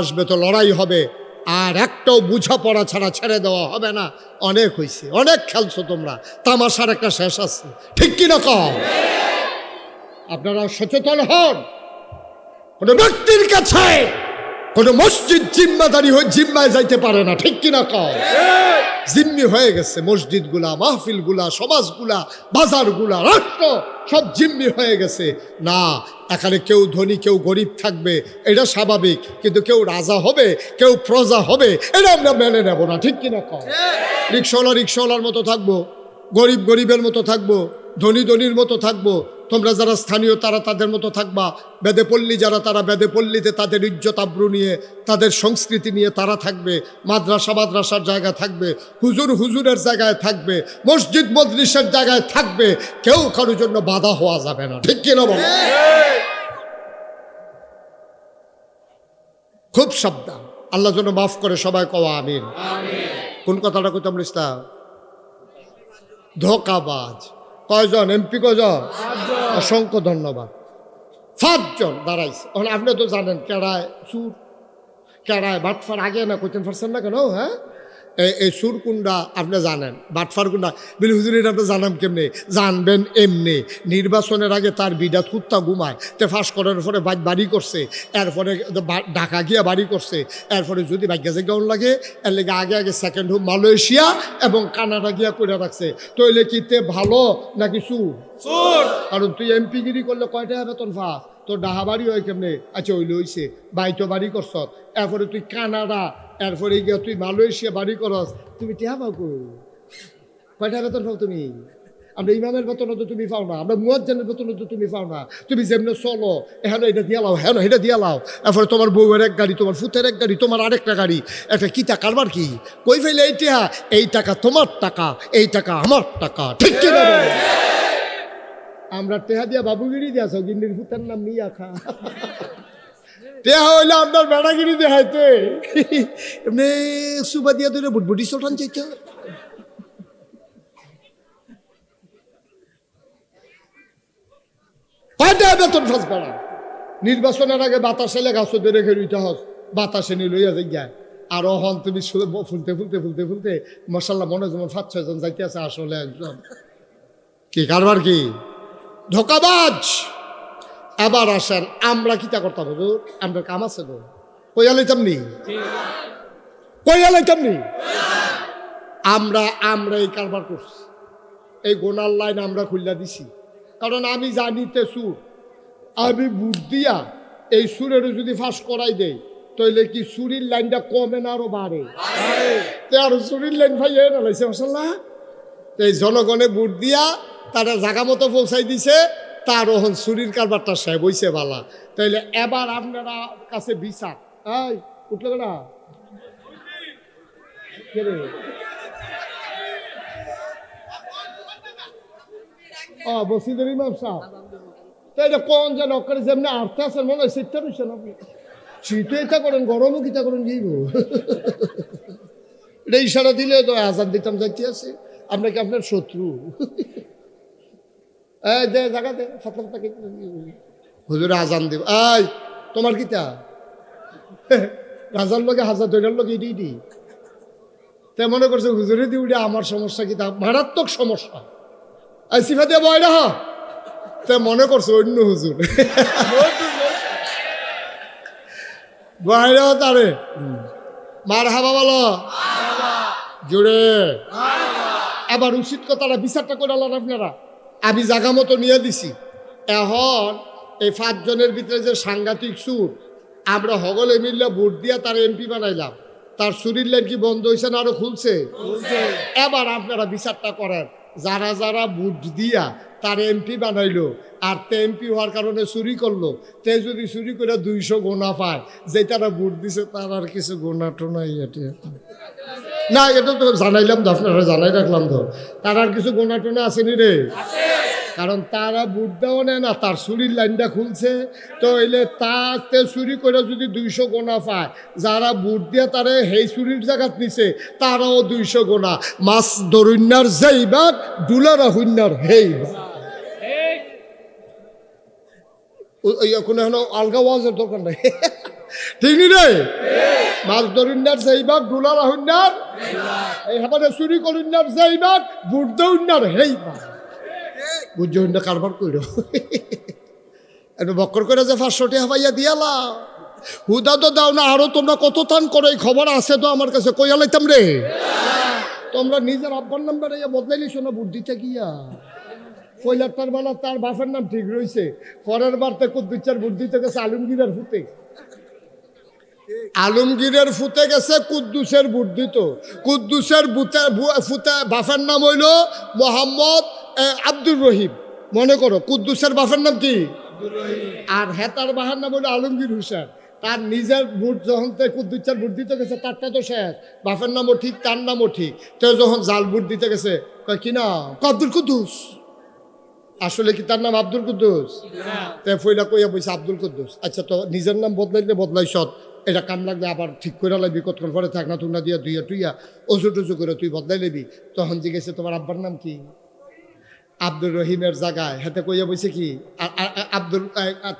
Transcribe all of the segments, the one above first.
আসবে তো লড়াই হবে, আর একটাও বোঝাপড়া ছাড়া ছেড়ে দেওয়া হবে না। অনেক হয়েছে অনেক খেলছো তোমরা, তামাশার একটা শেষ আছে। ঠিক কিনা কম আপনারা সচেতন হন। কোনো ব্যক্তির কাছে কোনো মসজিদ জিম্মাদারি হয়ে জিম্মায় যাইতে পারে না ঠিক কি না কম জিম্মি হয়ে গেছে মসজিদগুলা মাহফিলগুলা সমাজগুলা বাজারগুলা রাষ্ট্র সব জিম্মি হয়ে গেছে। না এখানে কেউ ধনী কেউ গরিব থাকবে এটা স্বাভাবিক কিন্তু কেউ রাজা হবে কেউ প্রজা হবে এটা আমরা মেনে নেব না ঠিক কিনা কম রিক্সাওয়ালা রিক্সাওয়ালার মতো থাকব গরিব গরিবের মতো থাকব ধনী ধনীর মতো থাকব তোমরা যারা স্থানীয় তারা তাদের মতো থাকবা। বেদে পল্লী যারা তারা বেদে পল্লীতে তাদের ইজ্জত আব্রু নিয়ে তাদের সংস্কৃতি নিয়ে তারা থাকবে। মাদ্রাসা মাদ্রাসার জায়গা থাকবে হুজুর হুজুরের জায়গায় থাকবে মসজিদ মজলিসের জায়গায় থাকবে। কেউ কারোর জন্য বাধা হওয়া যাবে না। ঠিক কিনা বলো? খুব সাবধান। আল্লাহ যেন মাফ করে সবাই কওয়া আমিন। কোন কথাটা কইতাম ইসলাম ধোকাবাজ। কয়জন? এমপি কয়জন? অসংখ্য ধন্যবাদ। সাতজন দাঁড়াইছে। আপনি তো জানেন কেড়ায় চুর, কেড়ায় বাটফার, আগে না কইতেন পারছেন না কেন? হ্যাঁ? এই সুরকুন্ডা আপনি জানেন? বাটফার কুন্ডা? বিল হুজুর এটা তো জানাম কেমনি? জানবেন এমনি। নির্বাচনের আগে তার বিডাত কুত্তা ঘুমায়। তে ফাঁস করার পরে বাড়ি বাড়ি করছে। এরপরে ঢাকা গিয়া বাড়ি করছে। এরপরে যদি ভাগ্যা জায়গাও লাগে এর লেগে আগে আগে সেকেন্ড হোম মালয়েশিয়া এবং কানাডা গিয়া করে রাখছে। তো এলে কি তে ভালো নাকি সুর? কারণ তুই এমপি গিরি করলে কয়টা বেতন ফা তোর ডাহা বাড়ি হয় কেমনে? আচ্ছা ওই লইছে বাইতো বাড়ি করছ এরপরে তুই কানাডা এরপরে গিয়া তুই মালয়েশিয়া বাড়ি করস, তুমি টিহা পাও কয়টা বেতন পাও তুমি? আমরা ইমামের বেতনও তো তুমি পাও না, আমরা মুয়াজ্জানের বেতনও তো তুমি পাও না। তুমি যেমনি চলো এখানে এটা দিয়া লাও হ্যাঁ এটা দিয়া লাও। এরপরে তোমার বউয়ের এক গাড়ি, তোমার ফুতের এক গাড়ি, তোমার আরেকটা গাড়ি, একটা কিতা কারবার কি? কই ফেলে এই টিহা? এই টাকা তোমার টাকা, এই টাকা আমার টাকা, ঠিক কি? আমরা টেহা দিয়া বাবুগিরি দিয়াছ গিন্নির ফুতের নাম মিয়া খা। টেহা হইলে আপনার বেড়াগিরি দেখাইতে। এমনি সুবা দিয়া ধরে বুটবুটি চটান চাইতে কয়টা বেতন ফাঁস বেড়া। নির্বাচনের আগে বাতাসে লেখা চোদ্দ রেখে রইতে হস। বাতাসে নিয়ে লইয়া যাই যায় আর হন তুমি ফুলতে ফুলতে ফুলতে ফুলতে মশাল্লা মনে যেমন পাঁচ ছয়জন যাইতে আছে আসলে একজন কি কারবার কি? ধোকাবাজ! আবার আসেন, আমরা কিতা করতাম, হুজুর? আমরা কাম আছে গো কইয়া লইতাম নি কইয়া নি আমরা আমরা এই কারবার করছি। এই গোনার লাইন আমরা খুললা দিছি। কারণ আমি জানিতে সুর। আমি বুট দিয়া এই সুরের যদি ফাঁস করাই দেই, তাইলে কি সুরির লাইনটা কমে না আরও বাড়ে? তে আর সুরির লাইন ভাইয়া না লাইছে মশাল্লাহ এই জনগণে বুট দিয়া তারা জাগা মতো পৌঁছাই দিছে। তার ওহন চুরির কারবারটা সে বইছে বালা। তাইলে এবার আপনারা কাছে বিচার। এই, উঠল না? ও বসিদের ইমাম সাহেব। তাই এটা কোন যেন করে যেমনি আর্থে আছেন, মনে হয় শীতটা রয়েছেন আপনি শীতে এটা করেন, গরমও কিতা করেন গিয়ে এটা ইশারা দিলে তো আজান দিতাম, যাইতে আছে আমরা কি আপনার শত্রু? এই যে জায়গাতে ফাতলা ফাতলা হুজুরে আজান দিব। এই তোমার কিতা? রাজার লগে হাজার দৈরার লগে ইডি ইডি তে মনে করছে হুজুরে দি উঠে আমার সমস্যা কিতা? মারাত্মক সমস্যা। এই সিফা দিয়ে বয় না তে মনে করছে অন্য হুজুর বয়রাও তারে মার হাবা বলো। জুড়ে আবার উচিত কথাটা বিচারটা করে আপনারা। আমি জাগা মতো নিয়ে দিছি। এখন এই পাঁচজনের ভিতরে যে সাংঘাতিক সুর আমরা হগলে মিললে ভোট দিয়া তার এমপি বানাইলাম। তার সুরির লাইন কি বন্ধ হয়েছে না আরও খুলছে। এবার আপনারা বিচারটা করেন। যারা যারা ভোট দিয়া তার এমপি বানাইলো। আর তে এমপি হওয়ার কারণে চুরি করল। তে যদি চুরি করে দুইশো গোনা পায় যে তারা ভোট দিছে তার আর কিছু গোনা টোনাই এটি না, এটা তো জানাইলাম তো, আপনারা জানাই রাখলাম তো। তার আর কিছু গোনা টোনা আসেনি রে। কারণ তারা বুট দেওয়া নেয় না, তার চুরির লাইনটা খুলছে। তো এলে তাতে চুরি করে যদি দুইশো গোনা পায়, যারা বুট দিয়ে তারে সেই চুরির জায়গাত নিছে, তারাও দুইশো গোনা। মাছ দরুন্যার যেই বাঘ ডুলারা হুন্যার হেই বাঘ ও- ওই কোনো এখন আলগা ওয়াজের দরকার নাই। ঠিক নি রে মাছ ধরিনার সেইবাগ ডোলার হইনার এই হেবারে চুরি করিনার সেইবাগ বুট দৌড়নার হেইবাগ বুঝছ হইনা কারবার কইর। একটু বক্কর করে যে পাঁচশোটি হাবাইয়া দিয়ালা হুদা তো দাও না, আরও তোমরা কত টান করো খবর আছে তো আমার কাছে, কইয়া লাইতাম রে। তোমরা নিজের আব্বার নাম্বার ইয়া বদলাইলিস না বুদ্ধিতে গিয়া। পয়লার তার বেলা, তার বাপের নাম ঠিক রয়েছে পরের বার তে বুদ্ধি থেকে গেছে, আলমগীরের ফুতে আলমগীরের ফুতে গেছে, কুদ্দুসের বুদ্ধি তো কুদ্দুসের বুতে ফুতে বাপের নাম হইল মোহাম্মদ আব্দুর রহিম। মনে করো, কুদ্দুসের বাপের নাম কি? আর হেতার বাহার নাম হলো আলমগীর হুসেন। তার নিজের বুট যখন তে কুদ্দুচার বুট দিতে গেছে, তারটা তো শেষ। বাপের নামও ঠিক, তার নামও ঠিক। তো যখন জাল বুট দিতে গেছে, কয় কি না কয় আব্দুল কুদ্দুস। আসলে কি তার নাম আব্দুল কুদ্দুস? তে ফইলা কইয়া বইছে আব্দুল কুদ্দুস। আচ্ছা তো নিজের নাম বদলাইলে বদলাই সৎ। এটা কাম লাগলে আবার ঠিক করে লাগবি কতক্ষণ পরে থাক না তুনা দিয়া দুইয়া টুইয়া অজু টুজু করে তুই বদলাই লেবি তখন জিজ্ঞেসে তোমার আব্বার নাম কি? আব্দুল রহিমের জায়গায়। হাতে কইয়া বইছে কি আব্দুল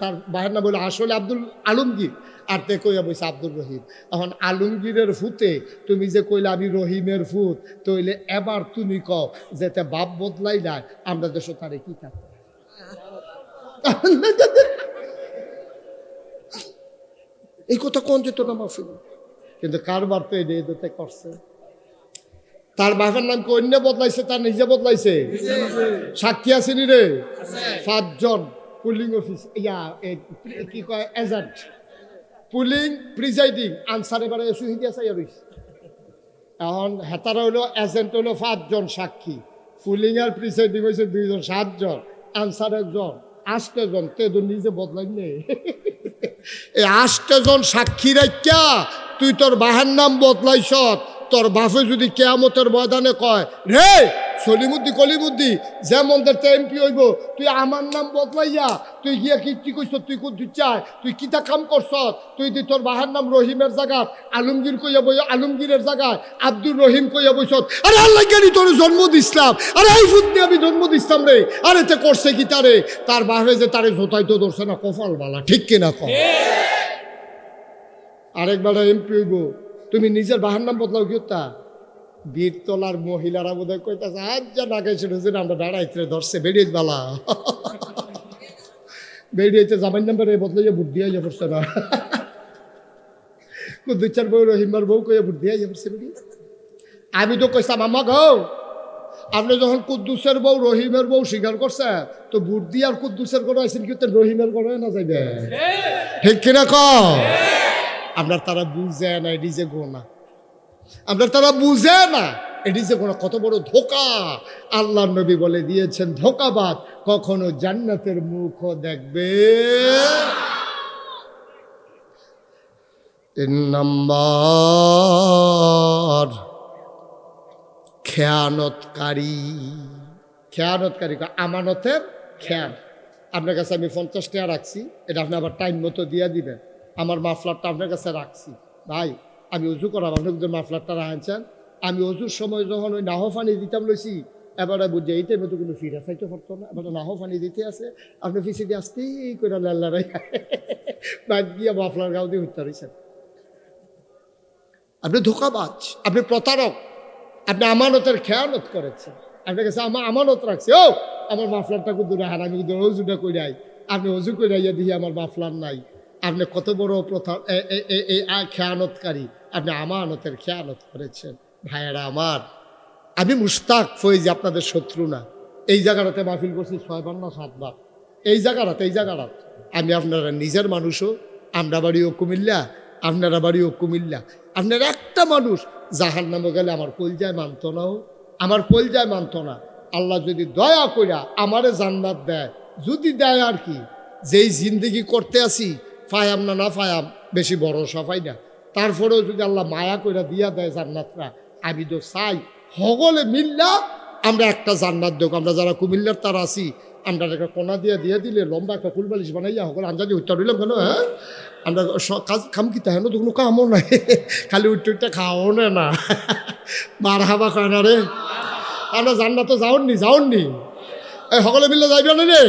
তার বাহের না বলে আসলে আব্দুল আলমগীর আর তে কইয়া বইছে আব্দুল রহিম। এখন আলমগীরের ফুতে তুমি যে কইলে আমি রহিমের ফুত তইলে এবার তুমি কও যেতে বাপ বদলাই নাই আমরা দেশ তারে কি থাকতে এই কথা কোন যেত না মাহফিল কিন্তু কারবার তো এটা এদেরতে করছে। তার বাপের নাম কি অন্য বদলাইছে, তার নিজে বদলাইছে? সাক্ষী আসেনি রে? পাঁচজন পুলিং অফিস ইয়া কি কয়, এজেন্ট। Pulling, presiding. আনসার এবারে সুহিদি আছে আর এখন হেতার হইল এজেন্ট হইল পাঁচজন সাক্ষী। পুলিং আর প্রিসাইডিং হয়েছে দুইজন, সাতজন। আনসার একজন। আষ্টজন তেদুর নিজে বদলাই নেই এই আষ্টজন সাক্ষী রাখা তুই তোর বাহের নাম বদলাইছ তোর বাপে যদি কেয়ামতের ময়দানে কয় রে সলিমুদ্দি কলিমুদ্দি যে মন্দের এমপি হইব তুই আমার নাম বদলাইয়া তুই গিয়া কি কি কইস তুই কোন চাই তুই কিতা কাম করছ তুই দি তোর বাহার নাম রহিমের জায়গা আলমগীর কইয়া বই আলমগীরের জায়গায় আব্দুর রহিম কইয়া বইস আরে আল্লাহ জ্ঞানী তোর জন্ম দিসলাম? আরে এই ফুট আমি জন্ম দিসলাম রে আরে তে করছে কি তারে? তার বাহে যে তারে জোতাই তো ধরছে না কপাল বালা ঠিক কিনা কম আরেকবার এমপি হইব তুমি নিজের বাহার নাম বদলাও কি তা বীরতলার মহিলারা বোধ হয় কইতাছে যা না গাইছে হুজুর আমরা দাঁড়াইতে ধরছে বেরিয়ে বালা। বেরিয়েছে জামাই নাম্বারে বদলাইয়া বুদ্ধি আইয়া পড়ছে না। দুই চার বউ রহিমার বউ কইয়া বুদ্ধি আইয়া পড়ছে বেরিয়ে আমি তো কইসাম আমা গো, আপনি যখন কুদ্দুসের বউ, রহিমের বউ স্বীকার করছে, তো বুদ্ধি আর কুদ্দুসের করে আইসেন কিন্তু রহিমের করে না? যাইবে ঠিক কিনা ক আপনার তারা বুঝে না, এটি যে গোনা। আপনার তারা বুঝে না, এটি যে কোনো কত বড় ধোকা আল্লাহ নবী বলে দিয়েছেন, ধোকাবাদ। কখনো জান্নাতের মুখও দেখবে তিন নম্বর, খেয়ানতকারী। খেয়ানতকারী আমানতের খেয়াল আপনার কাছে আমি পঞ্চাশ টাকা রাখছি, এটা আপনি আবার টাইম মতো দিয়ে দিবেন। আমার মাফলারটা আপনার কাছে রাখছি। ভাই, আমি উজু করাম আপনি যদি মাফলারটা রাখছেন। আমি অজুর সময় যখন ওই নাহ পানি দিতাম লইছি, এবারে বুঝে এই টাইমে তো কোনো ফিরে চাইতে পারতো না। এবার নাহ পানি দিতে আছে, আপনি পিছিয়ে দিয়ে আসতেই করে লাল্লারাই বাদ গিয়ে মাফলার গাও দিয়ে হত্যা রয়েছেন আপনি ধোকাবাজ, আপনি প্রতারক, আপনি আমানতের খেয়ালত করেছেন। আপনার কাছে আমার আমানত রাখছে। ও, আমার মাফলারটা দূরে হার আমি কিন্তু অজুটা করে আপনি অজু করে আইয়া দেখি আমার মাফলার নাই। আপনি কত বড় প্রথা এই খেয়ানতকারী। আপনি আমানতের খেয়ানত করেছেন। ভাইয়েরা আমার, আমি মুস্তাক ফৈজ, আপনাদের শত্রু না। এই জায়গাটাতে মাহফিল করছি ছয়বার না সাতবার এই জায়গাটাতে, এই জায়গাটা আমি আপনারা নিজের মানুষও, আমরা বাড়িও কুমিল্লা, আপনারা বাড়িও কুমিল্লা। আপনার একটা মানুষ জাহার নামে গেলে আমার কলজায় মানত নাও আমার কলজায় মানত না। আল্লাহ যদি দয়া কইরা আমারে জান্নাত দেয়, যদি দেয় আর কি। যেই জিন্দগি করতে আসি ফায়াম না না ফায়াম, বেশি বড় সফাই না। তারপরেও যদি আল্লাহ মায়া কইরা দিয়া দেয় জান্নাতরা, আমি তো চাই হগলে মিল্লা আমরা একটা জান্নাত দেব আমরা যারা কুমিল্লার তার আছি, আমরা একটা কোনা দিয়ে দিয়ে দিলে লম্বা একটা ফুলবালিশ বানাইয়া হগল আঞ্জাদি উত্তর দিলাম কেন হ্যাঁ? আমরা কাজ খাম কি তাই তো কোনো কামও নাই। খালি উঠতে উঠতে খাওয়াও না না। মার হাবা কয় না রে। আমরা জান্নাত যাওননি যাওননি। এই সকলে মিলে যাইবে না রে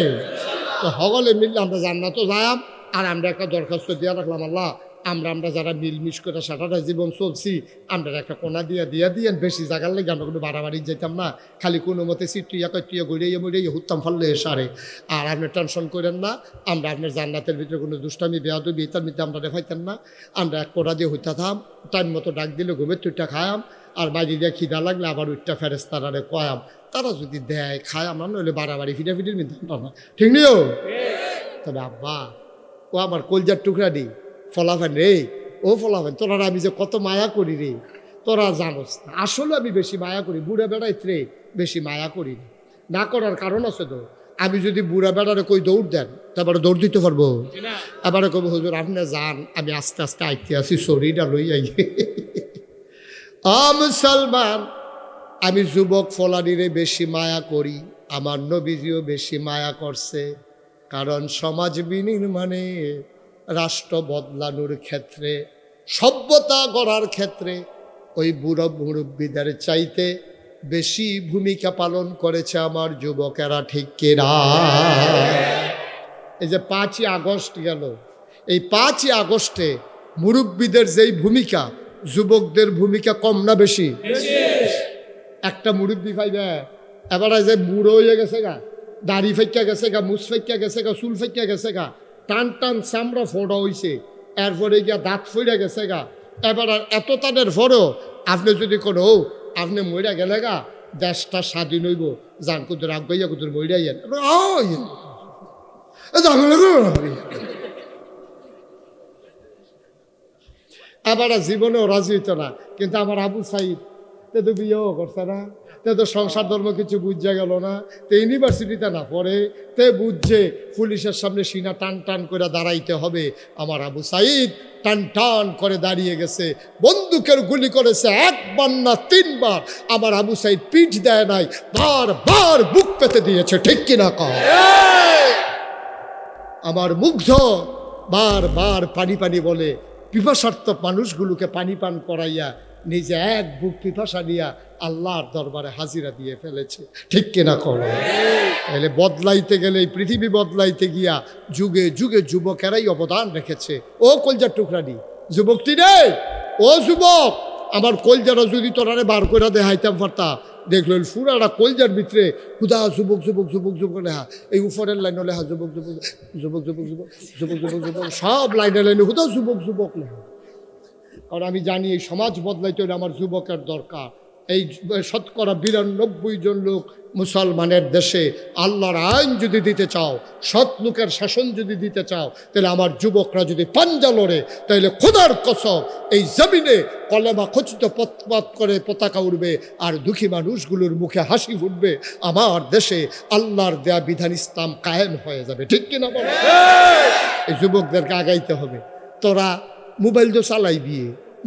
তো হগলে মিললে আমরা জান্নাত যায়াম আর আমরা একটা দরখাস্ত দিয়া রাখলাম আল্লাহ আমরা আমরা যারা মিলমিশ করে সারাটা জীবন চলছি আমরা একটা কোনা দিয়া দিয়া দিয়ে বেশি জায়গার লেগে আমরা কোনো বাড়াবাড়ি যেতাম না। খালি কোনো মতে সিটুইয়া কটিয়া গড়িয়ে মরিয়ে হুত্তাম ফাললে সারে। আর আপনি টেনশন করেন না আমরা আপনার জান্নাতের ভিতরে কোনো দুষ্টামি বেয়াদবি তার মধ্যে আমরা দেখাইতাম না। আমরা এক কোনা দিয়ে হইতাম টাইম মতো ডাক দিলে ঘুমের তুইটা খায়াম আর বাইরে দিয়ে খিদা লাগলে আবার উঠটা ফেরেস তারারে কয়াম। তারা যদি দেয় খায় আমরা নইলে বাড়াবাড়ি ফিটাফিটির মধ্যে আমরা না। ঠিক নিও? তবে আব্বা ও আমার কলজার টুকরা নেই, ফলাফেন রে। ও ফলাফেন, তোরা আমি যে কত মায়া করি রে। তোরা জানোস না আসলে আমি বেশি মায়া করি, বুড়া রে, বেশি মায়া করি না। করার কারণ আছে তো, আমি যদি বুড়া বেড়ারে কই দৌড় দেন তারপরে দৌড় দিতে পারব। এবারে কব হুজুর, আপনি যান, আমি আস্তে আস্তে আইতে আসি, শরীরটা লই আই। মুসলমান, আমি যুবক ফলানিরে বেশি মায়া করি, আমার নবীজিও বেশি মায়া করছে। কারণ সমাজ বিনির্মাণে রাষ্ট্র বদলানোর ক্ষেত্রে সভ্যতা গড়ার ক্ষেত্রে ওই বুড়ো মুরব্বীদের চাইতে বেশি ভূমিকা পালন করেছে আমার যুবকেরা ঠিক কেরা এই যে পাঁচই আগস্ট গেল এই পাঁচই আগস্টে মুরব্বীদের যেই ভূমিকা যুবকদের ভূমিকা কম না বেশি। একটা মুরব্বী পাইবে এবার যে বুড়ো হয়ে গেছে গা দাড়ি ফাইকা গেছে গা মুস ফাইকা গেছে গা, চুল ফাইকা গেছে গা, টান টান চামড়া ফোড়া হইছে। এরপরে গিয়া দাঁত ফইরা গেছে গা। এবার আর এত তাদের ফরো আপনি যদি কোনো আপনি মইরা গেলে গা, দেশটা স্বাধীন হইব। জান কুদুর আগাইয়া কুদুর মইরাইয়েন আবার আর জীবনেও রাজি হইতো না। কিন্তু আমার আবু সাইদ তো বিয়েও করছে না। তে সংসার ধর্ম কিছু বুঝা গেল না। তে ইউনিভার্সিটিতে না পড়ে, তে বুঝছে পুলিশের সামনে সিনা টান টান করে দাঁড়াইতে হবে। আমার আবু সাইদ টান টান করে দাঁড়িয়ে গেছে। বন্দুকের গুলি করেছে একবার না তিনবার। আমার আবু সাইদ পিঠ দেয় নাই বার বার বুক পেতে দিয়েছে, ঠিক কিনা কর আমার মুগ্ধ বার বার পানি পানি বলে পিপাসার্থ মানুষগুলোকে পানি পান করাইয়া নিজে এক বুক পিপাসা নিয়ে আল্লাহর দরবারে হাজিরা দিয়ে ফেলেছে। ঠিক কিনা করো তাহলে বদলাইতে গেলে পৃথিবী বদলাইতে গিয়া যুগে যুগে যুবকেরাই অবদান রেখেছে। ও কলজার টুকরানি যুবকটি রে ও যুবক, আমার কলজারা যদি তোরারে বার করে দেখাইতাম পারতাম দেখল ফুরারা কলজার ভিতরে হুদা যুবক যুবক যুবক যুবক লেহা এই উপরের লাইন লেহা যুবক যুবক যুবক যুবক যুবক যুবক যুবক সব লাইনে লাইনে হুদা যুবক যুবক লেহা কারণ আমি জানি এই সমাজ বদলাইতে হলে আমার যুবকের দরকার। এই শতকরা বিরানব্বই জন লোক মুসলমানের দেশে আল্লাহর আইন যদি দিতে চাও সৎ লোকের শাসন যদি দিতে চাও তাহলে আমার যুবকরা যদি পাঞ্জা লড়ে তাহলে খোদার কসম এই জমিনে কলেমা খচিত পথপাত করে পতাকা উঠবে আর দুঃখী মানুষগুলোর মুখে হাসি ফুটবে। আমার দেশে আল্লাহর দেয়া বিধান ইসলাম কায়েম হয়ে যাবে। ঠিক কিনা বলো? এই যুবকদেরকে আগাইতে হবে। তোরা মোবাইল তো চালাইবি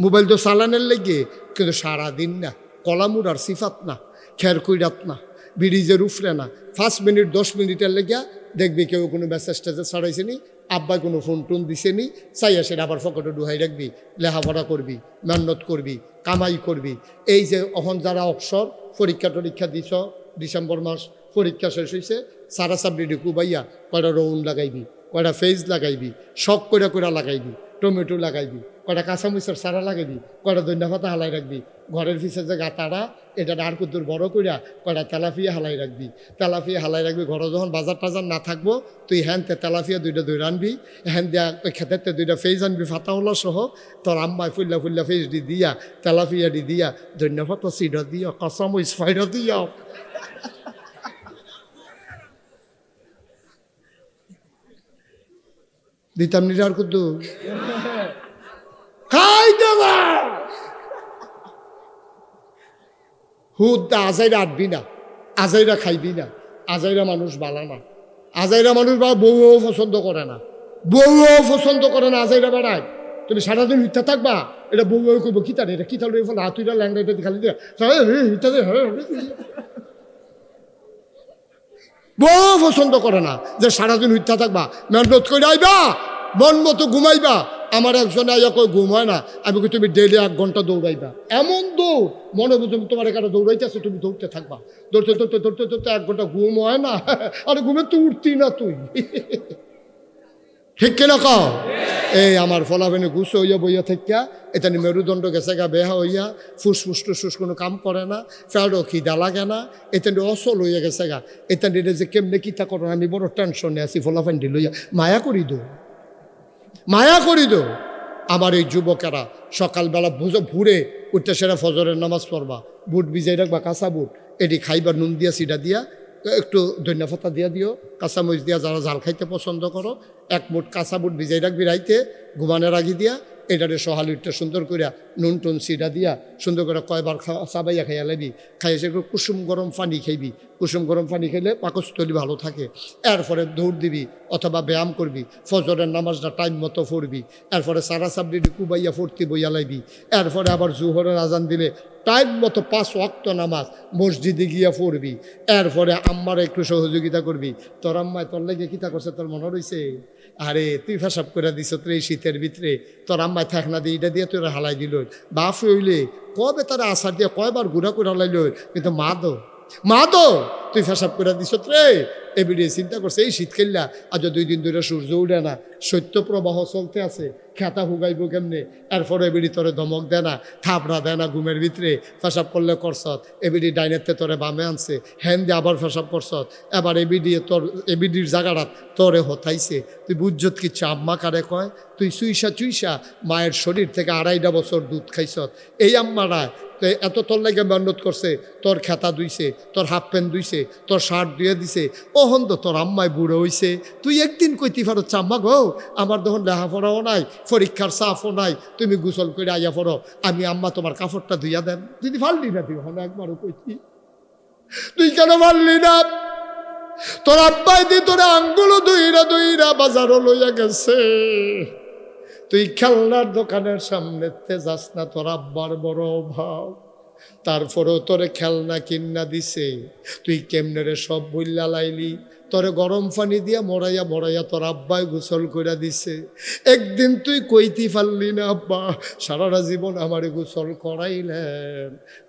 মোবাইল তো চালানোর লেগে, কিন্তু সারাদিন না কলামুর আর সিফাত না, খের কইরাত না ব্রিজের উফরে না, পাঁচ মিনিট, দশ মিনিটের লেগিয়া দেখবি কেউ কোনো মেসেজ টেসেজ ছড়াইছে নি, আব্বাই কোনো ফোন টোন দিছে নি, চাই আসে আবার ফকটে ডুহাই রাখবি, লেখাপড়া করবি, মেহনত করবি, কামাই করবি। এই যে অহন যারা অবসর, পরীক্ষা টরীক্ষা দিছ, ডিসেম্বর মাস, পরীক্ষা শেষ হয়েছে সারা সাবডিডি কুবাইয়া কয়টা রৌন লাগাইবি, কয়টা ফেজ লাগাইবি, শখ কইরা কইরা লাগাইবি। টমেটো লাগাইবি কয়টা কাঁচামরিচের সারা লাগাইবি কয়টা দৈন্য পাতা হালাই রাখবি ঘরের পিছের যে গাতারা, এটা আর কুদ্দুর বড় করিয়া কয়টা তেলাফিয়া হালাই রাখবি তেলাফিয়া হালাই রাখবি, ঘরে যখন বাজার টাজার না থাকব, তুই হ্যানতে তেলাফিয়া দুইটা দই আনবি হ্যান দিয়া ওই খেতেতে দুইটা ফেজ আনবি ফাতাওলা সহ, তোর আম্মায় ফুল্লা ফুল্লা ফেজ দি দিয়া তেলাফিয়া দি দিয়া পাতা সিডা দিয়া, কাঁচামরিচ ফাইডা দিয়া। দিতাম নিরার কুদ্দু। খাইতে না হুদ, আজাইরা আটবি না। আজাইরা খাইবি না। আজাইরা মানুষ বালা না। আজাইরা মানুষ বা বউও পছন্দ করে না। বউও পছন্দ করে না আজাইরা বেড়ায় তুমি সারাদিন মিথ্যা থাকবা। এটা বউ করব কি তার? এটা কি তাহলে হাতুইরা ল্যাংড়া এটা খালি দিয়ে। মিথ্যা বউ পছন্দ করে না যে সারাদিন মিথ্যা থাকবা মেহনত করে আইবা, মন মতো ঘুমাইবা। আমার একজন আইয়া কই ঘুম হয় না, আমি কি তুমি ডেইলি এক ঘণ্টা দৌড়াইবা? এমন দৌড়, মনে হবে তুমি তোমার একটা দৌড়াইতেছো, তুমি দৌড়তে থাকবা। দৌড়তে দৌড়তে দৌড়তে দৌড়তে এক ঘণ্টা ঘুম হয় না। আরে ঘুমে তো উঠতি না তুই। ঠিক কিনা কও? এই আমার ফলাফেনে ঘুষ হইয়া বইয়া থাকিয়া, এটা মেরুদণ্ড গেছে গা, বেহা হইয়া ফুসফুস টুসফুস কোনো কাম করে না ফেরো খিদা লাগে না, এটা অসল হইয়া গেছে গা। এটা নিয়ে যে কেমনে কিতা করো, আমি বড় টেনশনে আছি ফলাফেন দি লইয়া। মায়া করি দো, মায়া করি দো। আমার এই যুবকেরা, সকালবেলা বুঝো ভুরে উঠতে সেরা ফজরের নামাজ পড়বা, বুট ভিজাই রাখবা, কাঁচা বুট, এটি খাইবা নুন দিয়া সিডা দিয়া একটু ধনিয়া পাতা দিয়া দিও। কাঁচামরিচ দিয়া যারা জাল খাইতে পছন্দ করো, এক মুঠ কাঁচা বুট ভিজাই রাখবি রাইতে ঘুমানোর আগে দিয়া, এটারে সহালুটটা সুন্দর করিয়া নুন টুন সিডা দিয়া সুন্দর করে কয়বার খাওয়া চাবাইয়া খাইয়া লাবি খাইয়া সে কুসুম গরম পানি খাইবি। কুসুম গরম পানি খাইলে পাকস্থলী ভালো থাকে। এরপরে দৌড় দিবি অথবা ব্যায়াম করবি। ফজরের নামাজটা টাইম মতো পড়বি। এরপরে সারা সাবডি কুবাইয়া ফুর্তি বইয়া লাইবি। এরপরে আবার জুহরের আজান দিলে টাইম মতো পাঁচ ওয়াক্ত নামাজ মসজিদে গিয়া পড়বি, এরপরে আম্মার একটু সহযোগিতা করবি। তোর আম্মায় তোর লেগে কিতা করছে, তোর মনে রয়েছে আরে, তুই ফেসাব করে দিস তোর এই শীতের ভিতরে। তোর আম্মায় থাক না দিয়ে, এটা দিয়ে তোরা হালাই দিল। বাফ হইলে কবে তারা আসার দিয়ে কয়বার ঘুরা করে হালাইল? কিন্তু মা দো মা তো, তুই ফেসাব করে দিছ রে এবিডি চিন্তা করছে, এই শীত খেললা আজ দুই দিন ধরে সূর্য উঠে না, শৈত্য প্রবাহ চলতে আছে, খেতা হুগাইব কেমনে? এরপরে এবিডি তোরে ধমক দেয় না, থাপড়া দেয় না ঘুমের ভিতরে, ফেসাব করলে করছত। এবিডি ডাইনেতে তোরে বামে আনছে হ্যান দিয়ে আবার ফেসাব করছত। এবার এবিডি তোর এবিডির জায়গাটা তোরে হতাইছে। তুই বুঝছত কিচ্ছু আম্মা কারে কয়? তুই চুইসা চুইসা, মায়ের শরীর থেকে আড়াইটা বছর দুধ খাইছত। এই আম্মারা এত তোর লাগে মেহনত করছে, তোর খেতা দুইছে তোর হাফ প্যান্ট দুইছে তোর শার্ট দুয়ে দিছে ওহন তো তোর আম্মায় বুড়ো হইছে। তুই একদিন কইতি পারো, চাম্মা গো, আমার তখন লেখাপড়াও নাই, পরীক্ষার চাপও নাই, তুমি গোসল করে আইয়া পড়ো, আমি আম্মা তোমার কাপড়টা ধুইয়া দেন। যদি পারলি না তুই হন একবারও কইতি তুই কেন পারলি না? তোর আব্বাই দি তোর আঙ্গুলো দুইরা দুইরা বাজারও লইয়া গেছে। তুই খেলনার দোকানের সামনেতে যাস না তোর আব্বার বড় অভাব। তারপরেও তোরে খেলনা কিন্না দিছে। তুই কেমনে রে সব বইলা লাইলি? তোরে গরম পানি দিয়া মরাইয়া মরাইয়া তোর আব্বাই গোসল কইরা দিছে। একদিন তুই কইতি পারলি না, আব্বা। সারাটা জীবন আমারে গোসল করাইলেন।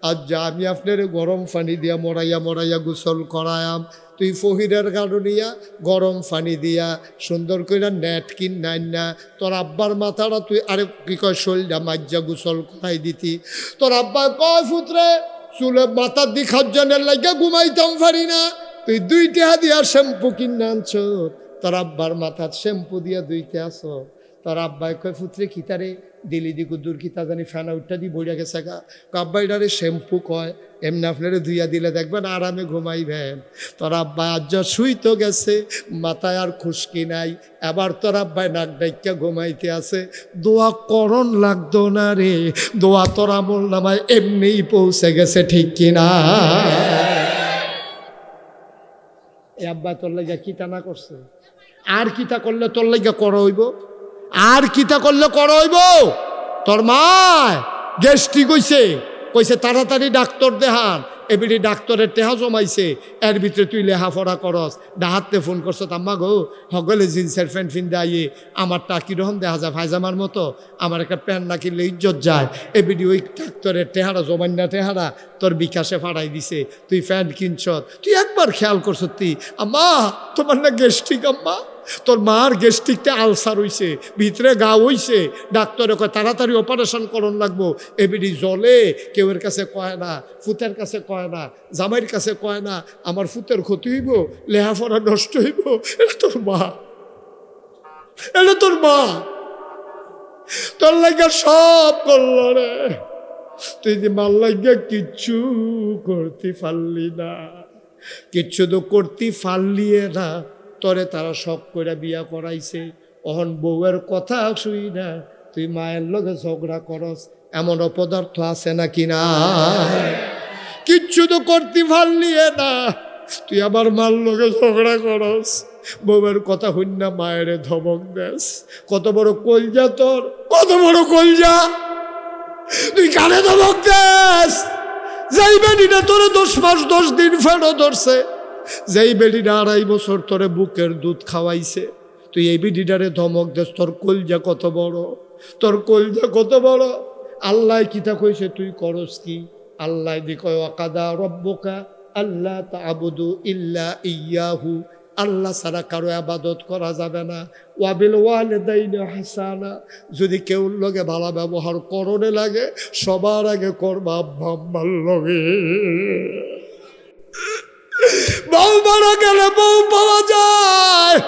আজ যা আমি আপনার গরম পানি দিয়া মরাইয়া মরাইয়া গোসল করায়াম, তুই ফহিরের গাড়ুনিয়া গরম পানি দিয়া সুন্দর কইরা নেট কিন নাই না। তোর আব্বার মাথাটা তুই আরে কি কয় শৈলটা মাজ্জা গোসল করাই দিতি। তোর আব্বা কয়, ফুতরে, চুলে মাথার দি খাজ্জানের লাগিয়া ঘুমাইতাম পারি না। তুই দুইটা দিয়া শ্যাম্পু কিনে আনছ। তোর আব্বার মাথার শ্যাম্পু দিয়া দুইতে আসো তোর আব্বাই কয়, ফুতরে খিতারে দিলি দি কুদ্দুর কিতা জানি ফ্যানা উঠটা দি বইয়া গেছে গা। আব্বাইটারে শ্যাম্পু কয়, এমনি আপনারে ধুইয়া দিলে দেখবেন আরামে ঘুমাইবেন। তোর আব্বা আজ শুই তো গেছে, মাথায় আর খুশকি নাই। এবার তোর আব্বাই নাক ডাইকা ঘুমাইতে আছে। দোয়া করণ লাগতো না রে, দোয়া তোর আমল নামায় এমনিই পৌঁছে গেছে ঠিক কিনা? এ আব্বা তোর লাগা কিতা না করছে? আর কিতা করলে তোর লাগা করা হইব? আর কিতা করলে করা হইব? তোর মা গেস্টি কইছে কইছে তাড়াতাড়ি ডাক্তার দেহান এবিডি ডাক্তারের টেহা জমাইছে, এর ভিতরে তুই লেহাফড়া করস। ডাহাতে ফোন করছ আম্মা গো, হগলে জিন্সের প্যান্ট ফিন্দে আইয়ে আমারটা কীরকম দেখা যায় ভাইজামার মতো, আমার একটা প্যান্ট না কিনলে ইজ্জত যায়। এবিডি ওই ডাক্তারের টেহারা জমান্না টেহারা, তোর বিকাশে ফাড়াই দিছে, তুই প্যান্ট কিনছ তুই একবার খেয়াল করছ তুই আম্মা, তোমার না গেস্টিক আম্মা। তোর মার গেস্টিকটা আলসার হইছে, ভিতরে গা হইছে। ডাক্তারে কয়, তাড়াতাড়ি অপারেশন করন লাগবো। এবিডি জলে এর কাছে কয় না, ফুতের কাছে কয় না, জামাইয়ের কাছে কয় না, আমার ফুতের ক্ষতি হইব লেহাফড়া নষ্ট হইব। এটা তোর মা। এটা তোর মা। তোর লাগে সব করল রে তুই যে মার লাগিয়া কিচ্ছু করতে পারলি না, কিচ্ছু তো করতে পারলিয়ে না। তরে তারা শখ করে বিয়া করাইছে। অহন বউয়ের কথা শুই না, তুই মায়ের লগে ঝগড়া করস, এমন অপদার্থ আছে নাকি না? কিচ্ছু তো করতে পারলিয়ে না, তুই আবার মার লোকে ঝগড়া করস। বউয়ের কথা হইন না, মায়ের ধমক দেস। কত বড় কলজা তোর, কত বড় কলজা। তুই কানে ধমক দেস? যাই বেডিটা তোরে দশ মাস দশ দিন ফেরো ধরছে। যেই বেডিটা আড়াই বছর তোরে বুকের দুধ খাওয়াইছে, তুই এই বেডিটারে ধমক দেস তোর কলজা কত বড়? তোর কলজা কত বড়? আল্লাহ কিতা কইছে, তুই করস কি? আল্লাহ দি কয়, ওয়াকাদা রব্বকা আল্লাহ তাবুদু ইল্লা ইয়াহু। আল্লাহ ছাড়া কারও আবাদত করা যাবে না। ওয়াবিল ওয়ালিদাইনি হাসানা। যদি কেউ লগে ভালো ব্যবহার করণে লাগে, সবার আগে করবা আব্বা আম্মার লগে। বউ মারা গেলে বউ পাওয়া যায়।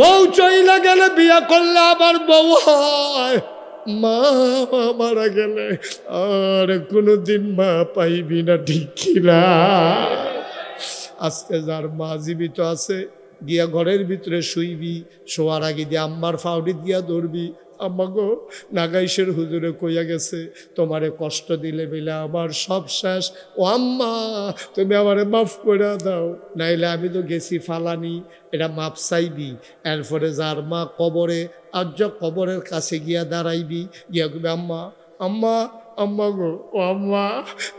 বউ চইলা গেলে বিয়া করলে আবার বউ হয়। মা মারা গেলে আর কোনোদিন মা পাইবি না, ঠিক আজকে যার মা জীবিত আছে, গিয়া ঘরের ভিতরে শুইবি, শোয়ার আগে দিয়ে আম্মার ফাউডি দিয়া ধরবি আম্মা গো নাগাইশের হুজুরে কইয়া গেছে, তোমারে কষ্ট দিলে বিলে আমার সব শেষ। ও আম্মা, তুমি আমারে মাফ করে দাও। নাইলে আমি তো গেছি ফালানি, এটা মাপ চাইবি। এরপরে যার মা কবরে আজ কবরের কাছে গিয়া দাঁড়াইবি। গিয়া কবি আম্মা আম্মা আম্মা গো, ও আম্মা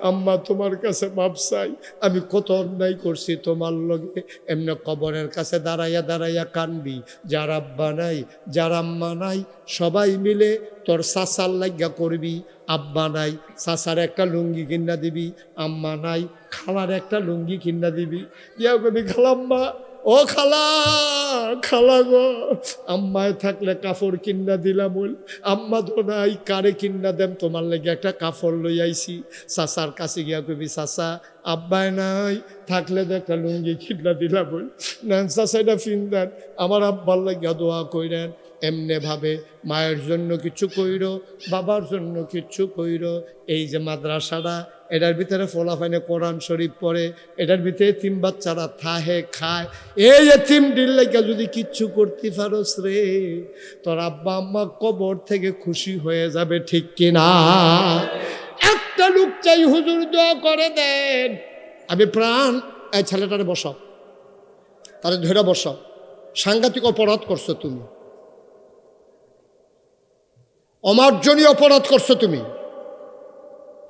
আম্মা তোমার কাছে মাপ চাই। আমি কত অন্যায় করছি তোমার লগে। এমনি কবরের কাছে দাঁড়াইয়া দাঁড়াইয়া কানবি। যার আব্বা নাই, যার আম্মা নাই, সবাই মিলে তোর সাসার লাগিয়া করবি। আব্বা নাই সাসার একটা লুঙ্গি কিনা দিবি। আম্মা নাই, খালার একটা লুঙ্গি কিনা দিবি। ইয়া কবি খালাম্মা ও খালা খালা গো, আম্মায় থাকলে কাপড় কিনা দিলাম বল আম্মা তো নাই, কারে কিনা দেম? তোমার লেগে একটা কাপড় লই আইসি সাসার কাছে গিয়া কবি সাসা, আব্বায় নাই, থাকলে তো একটা লুঙ্গি কিনা দিলাম বল চাচা এটা ফিন্দান আমার আব্বার লাগিয়া দোয়া কইরেন এমনে ভাবে, মায়ের জন্য কিছু কইর, বাবার জন্য কিছু কইর। এই যে মাদ্রাসাটা, এটার ভিতরে ফলাফাইনে কোরআন শরীফ পড়ে, এটার ভিতরে তিন বাচ্চারা থাহে, খায়। এই যে তিন ডিল লেগে যদি কিচ্ছু করতে পারোস রে, তোর আব্বা আম্মা কবর থেকে খুশি হয়ে যাবে, ঠিক কিনা একটা লোক চাই হুজুর দোয়া করে দেন। আমি প্রাণ, এই ছেলেটারে বসাও। তারে ধরে বসাও। সাংঘাতিক অপরাধ করছ তুমি। অমার্জনীয় অপরাধ করছ তুমি।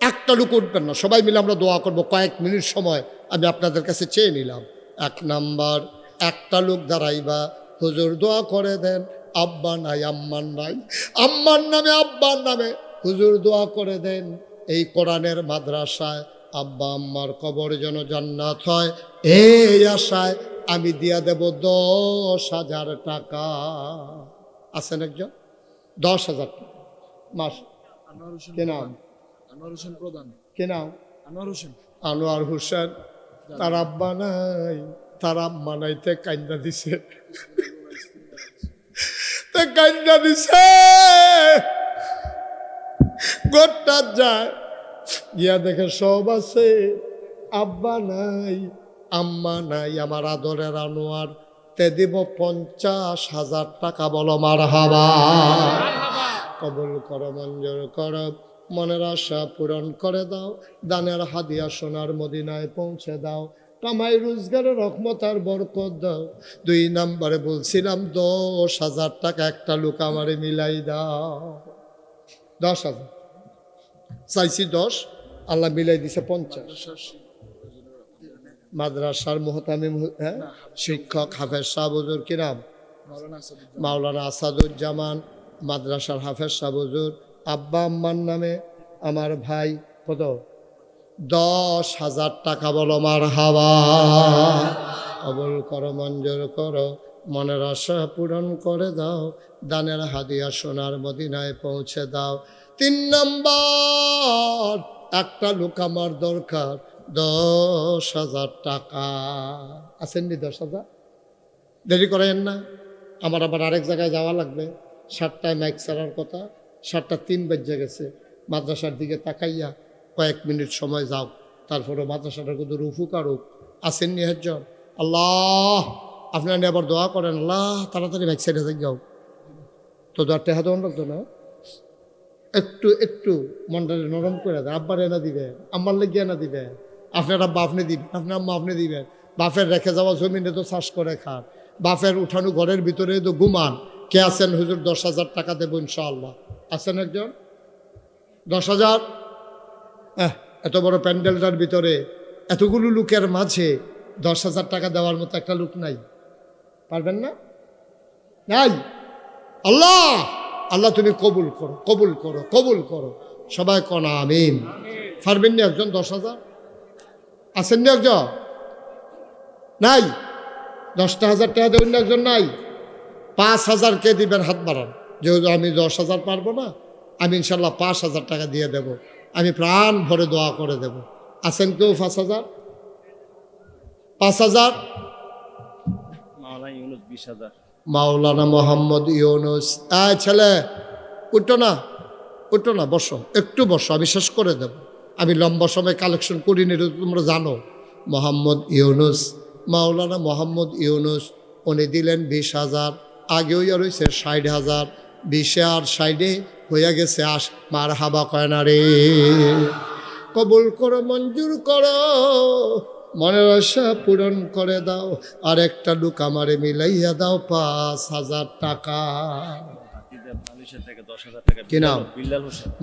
একটা লোক উঠবেন না, সবাই মিলে আমরা দোয়া করব, কয়েক মিনিট সময় আমি আপনাদের কাছে চেয়ে নিলাম। এক নাম্বার, একটা লোক দাঁড়াইবা, হুজুর দোয়া করে দেন, আব্বা নাই, আম্মার নাই। আম্মার নামে, আব্বার নামে হুজুর দোয়া করে দেন। এই কোরআনের মাদ্রাসায় আব্বা, আম্মার কবর যেন জান্নাত হয়। এই আশায় আমি দিয়া দেব দশ হাজার টাকা। আছেন একজন? দশ হাজার টাকা। মাস। আনোয়ার হোসেন কে নাম? আনোয়ার হোসেন প্রধান। কে নাম? আনোয়ার হোসেন। আনোয়ার হোসেন। তার আব্বা নাই। তার আম্মা নাই। তে কান্না দিছে। তে কান্না দিছে। গোটা যায়। গিয়া দেখে সব আছে। আব্বা নাই আম্মা নাই। আমার আদরের আনোয়ার। তে দিব পঞ্চাশ হাজার টাকা বলো মার হাবা কবল কর মঞ্জুর কর। মনের আশা পূরণ করে দাও। দানের হাদিয়া সোনার মদিনায় পৌঁছে দাও। কামাই রোজগারের রহমত আর বরকত দাও। দুই নাম্বারে বলছিলাম দশ হাজার টাকা একটা লোক আমারে মিলাই দাও। দশ হাজার। চাইছি দশ আল্লাহ মিলাই দিছে পঞ্চাশ। মাদ্রাসার মোহতামি হ্যাঁ? শিক্ষক হাফেজ শাহ বুজুর কি নাম? মাওলানা আসাদুজ্জামান। মাদ্রাসার হাফেজ সাবুজুর আব্বা আম্মার নামে আমার ভাই, কত? দশ হাজার টাকা বলো মার হাওয়া কবল করো, মঞ্জুর করো, মনের আশা পূরণ করে দাও, দানের হাদিয়া সোনার মদিনায় পৌঁছে দাও। তিন নম্বর, একটা লোক আমার দরকার, দশ হাজার টাকা। আছেননি দশ হাজার? দেরি করেন না। আমার আবার আরেক জায়গায় যাওয়া লাগবে। সাতটায় মাইক ছাড়ার কথা, সাতটা তিন বেজে গেছে। মাদ্রাসার দিকে তাকাইয়া কয়েক মিনিট সময় যাও তারপরে মাদ্রাসাটা কিন্তু রুফু কারুক আসেন নিহাজন আল্লাহ, আপনারা আবার দোয়া করেন। আল্লাহ, তাড়াতাড়ি মাইক ছেড়ে যাও। তো দোয়ার টেহা দেওয়ান লাগতো না? একটু একটু মনটারে নরম করে দেন। আব্বার এনে দিবেন আম্মার লেগে এনে দিবেন আপনার আব্বা আপনি দিবেন, আপনার আম্মা আপনি দিবেন। বাফের রেখে যাওয়া জমিনে তো চাষ করে খান। বাফের উঠানো ঘরের ভিতরে তো ঘুমান। কে আছেন? হুজুর, দশ হাজার টাকা দেবো ইনশাআল্লাহ। আছেন একজন? দশ হাজার? এত বড় প্যান্ডেলটার ভিতরে এতগুলো লোকের মাঝে দশ হাজার টাকা দেওয়ার মতো একটা লোক নাই। পারবেন না? নাই? আল্লাহ! আল্লাহ তুমি কবুল করো কবুল করো কবুল করো। সবাই কনা আমিন। পারবেন নি একজন দশ হাজার? আছেন না একজন? নাই? দশটা হাজার টাকা দেবেন না একজন? নাই? পাঁচ হাজার কে দিবেন হাত বাড়ান। যেহেতু আমি দশ হাজার পারব না আমি ইনশাল্লাহ পাঁচ হাজার টাকা দিয়ে দেব। আমি প্রাণ ভরে দোয়া করে দেব। আছেন কেউ পাঁচ হাজার? পাঁচ হাজার? মাওলানা মোহাম্মদ ইউনুস। আয় ছেলে উঠো না উঠো না বসো একটু বসো আমি শেষ করে দেব। আমি লম্বা সময় কালেকশন করিনি তোমরা জানো। মোহাম্মদ ইউনুস মাওলানা মোহাম্মদ ইউনুস উনি দিলেন বিশ হাজার। আগেও ইয়া রয়েছে, ষাট হাজার, বিশে আর ষাটে হইয়া গেছে, আস মার হাবা কয় না রে। কবুল করো, মঞ্জুর করো, মনের আশা পূরণ করে দাও, আর একটা লুক মিলাইয়া দাও, পাঁচ হাজার টাকা। কি নাম?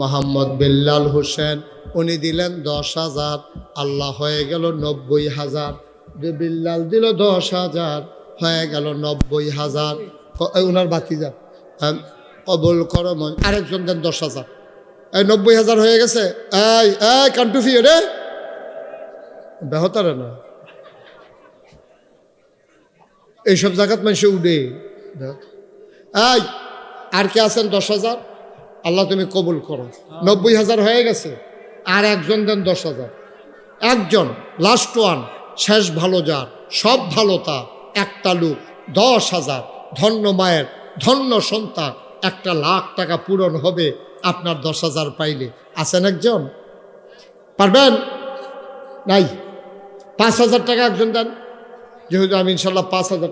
মোহাম্মদ বিল্লাল হোসেন। উনি দিলেন দশ হাজার, আল্লাহ হয়ে গেল নব্বই হাজার। বিল্লাল দিল দশ হাজার, হয়ে গেল নব্বই হাজার। ক- এই উনার বাতি যা কবল করো আরেকজন দেন দশ হাজার। এই নব্বই হাজার হয়ে গেছে। এই এই কান্টুফি রে। বেহতারে না। এইসব জায়গাত মানুষে উঠে। এই, আর কে আছেন দশ হাজার? আল্লাহ তুমি কবুল করো। নব্বই হাজার হয়ে গেছে। আর একজন দেন দশ হাজার। একজন লাস্ট ওয়ান শেষ ভালো যার। সব ভালো তা একটা লোক, দশ হাজার। ধন্য মায়ের, ধন্য সন্তান, একটা লাখ টাকা পূরণ হবে আপনার দশ হাজার পাইলে। আছেন একজন? পারবেন? নাই। পাঁচ হাজার টাকা একজন দেন। যেহেতু আমি ইনশাল্লাহ পাঁচ হাজার